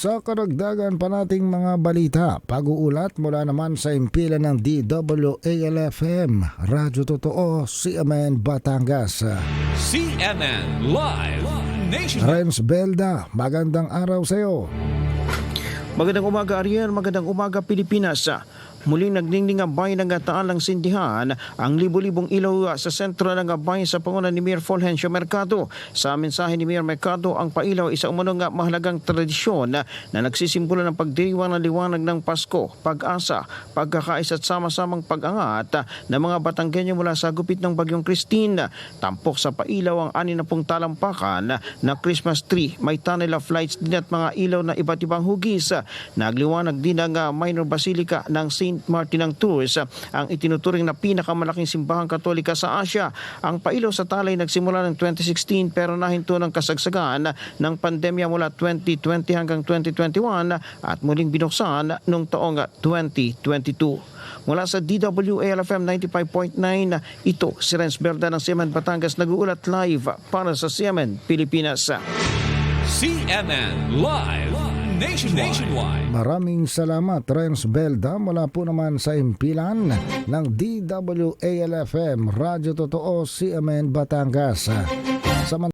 Sa karagdagan pa nating mga balita, pag-uulat mula naman sa impilan ng DWALFM, Radyo Totoo, CMN Batangas. CNN Live Nation. Renz Belda, magandang araw sa iyo. Magandang umaga Ariel, magandang umaga Pilipinas. Muling nagningning ang bayan ng Taalang Sindihan ang libo-libong ilaw sa sentro ng bayan sa pangunan ni Mayor Fulgencio Mercado. Sa mensahe ni Mayor Mercado, ang pailaw isa umunong mahalagang tradisyon na nagsisimbolo ng pagdiriwang ng liwanag ng Pasko, pag-asa, pagkakaisa at sama-samang pag-angat ng mga Batanggenyo mula sa gupit ng Bagyong Christine. Tampok sa pailaw ang anin na pong talampakan na Christmas tree. May tunnel of lights din at mga ilaw na iba't ibang hugis. Nagliwanag din ang uh, minor basilica ng St. Martin ng Tours, ang itinuturing na pinakamalaking simbahang katolika sa Asia. Ang pailaw sa talay nagsimula ng 2016 pero nahinto ng kasagsagan ng pandemya mula 2020 hanggang 2021 at muling binuksan noong taong 2022. Mula sa DWALFM 95.9, ito si Renz Berda ng Siemens Batangas nag-uulat live para sa Siemens Pilipinas. CNN Live Nationwide. Maraming salamat Renz Belda mula po naman sa impilan ng DWALFM, Radyo Totoo, CMN Batangas. Sa